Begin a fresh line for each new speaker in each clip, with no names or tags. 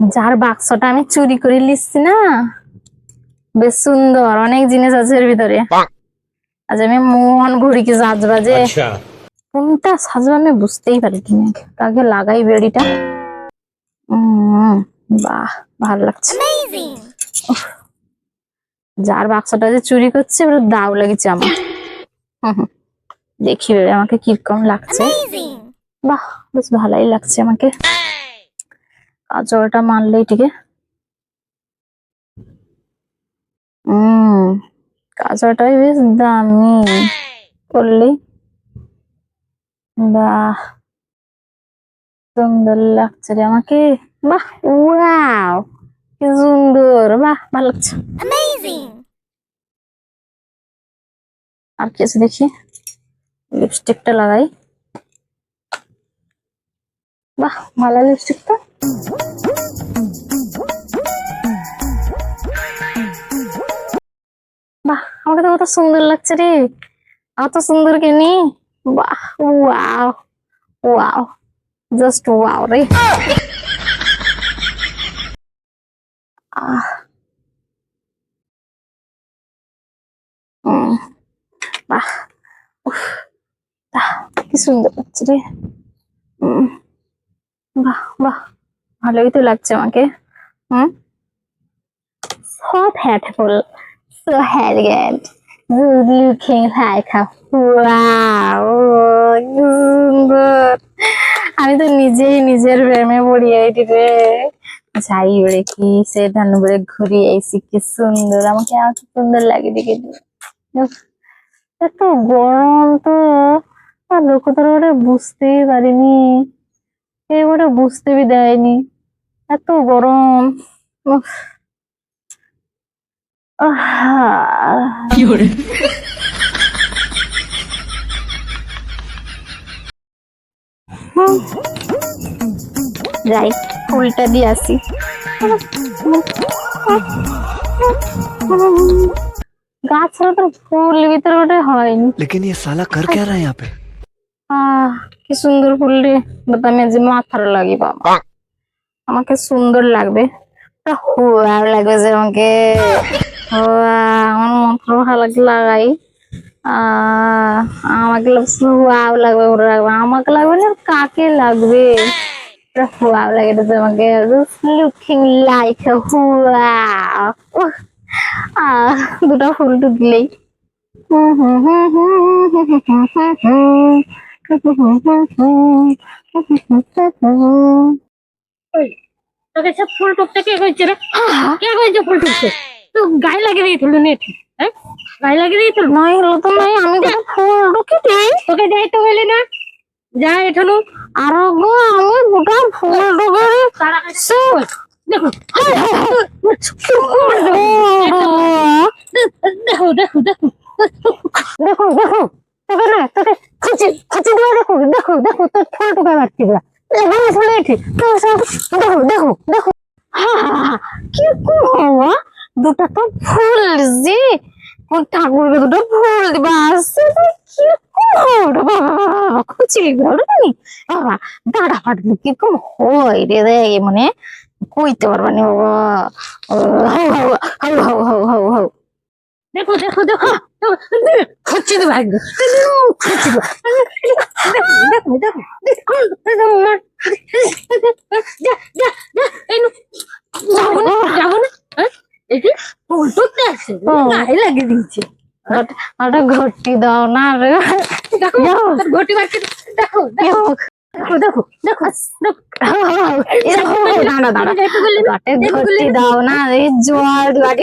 যার বাক্সটা আমি চুরি করে লিখছি না? বেশ সুন্দর অনেক জিনিস আছে এর ভিতরে। আজ আমি মন ঘুরিকে সাজবা যে
আচ্ছা।
কোনটা সাজবা আমি বুঝতেই পারি কিনা আগে লাগাই বেড়িটা বাহ ভালো লাগছে। যার বাক্সটা যে চুরি করছে ওটা দাও লেগেছে আমার। দেখি আমাকে কীরকম লাগছে। বাহ বেশ ভালোই লাগছে আমাকে। কাজলটা মারলেই ঠিক হম কাজলটাই বেশ দামি করলেই বাহ সুন্দর লাগছে রে আমাকে। বাহ ওয়াও কি সুন্দর বাহ ভালো লাগছে। আর কি আছে দেখি? লিপস্টিকটা লাগাই। বাহ ভালো লিপস্টিকটা বাহ আমাকে তো কত সুন্দর লাগছে রে। অত সুন্দর কেনি বাহ ওয়াও ওয়াও জাস্ট ওয়াও রে। আহ। উম, বাহ উফ, আহ, কি সুন্দর লাগছে রে। উম, বাহ বাহ। ভালোই তো লাগছে আমাকে। হুম? So beautiful, so elegant, good looking আমি তো নিজেই নিজের প্রেমে পড়ি এইটি রে। যাই ওরে কি সে ধান করে ঘুরি আইসি কি সুন্দর। আমাকে আর কি সুন্দর লাগে দেখে। এত গরম তো। লোক ওটা বুঝতেই পারিনি। এবারে বুঝতে বি দেয়নি এত গরম উফ। আহ হুম। যাই ফুলটা দিয়ে আসি গাছ ছাড়া তো ফুল ভিতরে ওটা হয়নি
लेकिन ये साला कर क्या रहा है यहाँ पे
আহ কি সুন্দর ফুলটি বাদামে যে মাথার লাগে বাবা। আমাকে সুন্দর লাগবে। হুয়া লাগবে যে আমাকে। আমার মন্ত্র হালাকে লাগাই। আমাকে হুয়াও লাগবে ওরা লাগবে। আমাকে লাগবে না কাকে লাগবে? হুয়াও লাগে আমাকে লুকিং লাইক হুয়া। দুটা ফুল টুকলেই হুম হুম হুম হুম হুম হুম হুম।
তোকে সব ফুল টুকতে কে কইছে রে কে কইছে ফুল টুকতে তো গায়ে লাগিয়ে দিয়েছিল নেট হ্যাঁ গায়ে লাগিয়ে দিয়েছিল
নাই হলো তো নাই আমি তো ফুল ঢুকে দিই
তোকে যাইতে বলি না যা এখানে
আর গো আমি গোটা ফুল ঢুকে
তারা দেখো দেখো দেখো দেখো
দেখো দেখো তোকে না তোকে দিয়ে দেখো দেখো দেখো, তোর ঢুকে মারছি না এখানে ফুলে ঠিক। দেখো দেখো দেখো। কি করব দুটা তো ফুল যে। কোন ঠাকুরকে দুটো ফুল দিবা। আসছে কি মানে কইতে বাবা।
দেখো দেখো দেখো। খুঁজছি ভাগ্য খুঁজছি যাব না এটি উল্টোতে আছে গায়ে লাগিয়ে দিয়েছে
ওটা ঘটি দাও না রে
দেখো ঘটি মারছে দেখো দেখো দেখো দেখো দেখো
দাও না রে
জোয়ার গাড়ি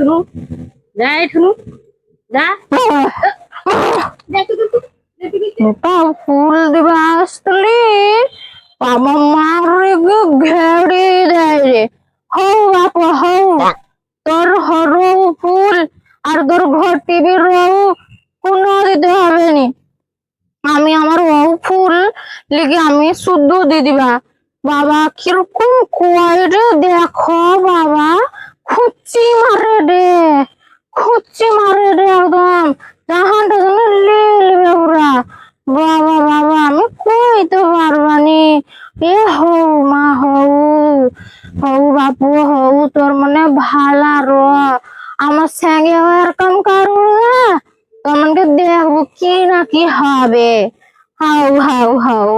এটুনু যা এটুনু যা। যা
ফুল দিবা আসলি বাবা মারে ঘেড়ে দেয়। রে হৌ বাপ, হৌ, তোর হরৌ ফুল আর তোর ঘর টিভির রৌ কোনো দিতে হবে নি। আমি আমার ও ফুল লিগে আমি শুদ্ধ দিয়ে দিবা। বাবা, কীরকম দেখো বাবা। খুচি মারে রে, খুচি মারে রে একদম। জাহানটা যেন লে লিবে ওরা। বাবা বাবা, আমি কইতে পারবানি। এ হৌ মা হৌ হৌ বাপু হৌ তোর মানে ভালা র। আমার সঙ্গে এরকম কারও তোমাকে দেখব কি না কি হবে। হাউ হাউ হাউ।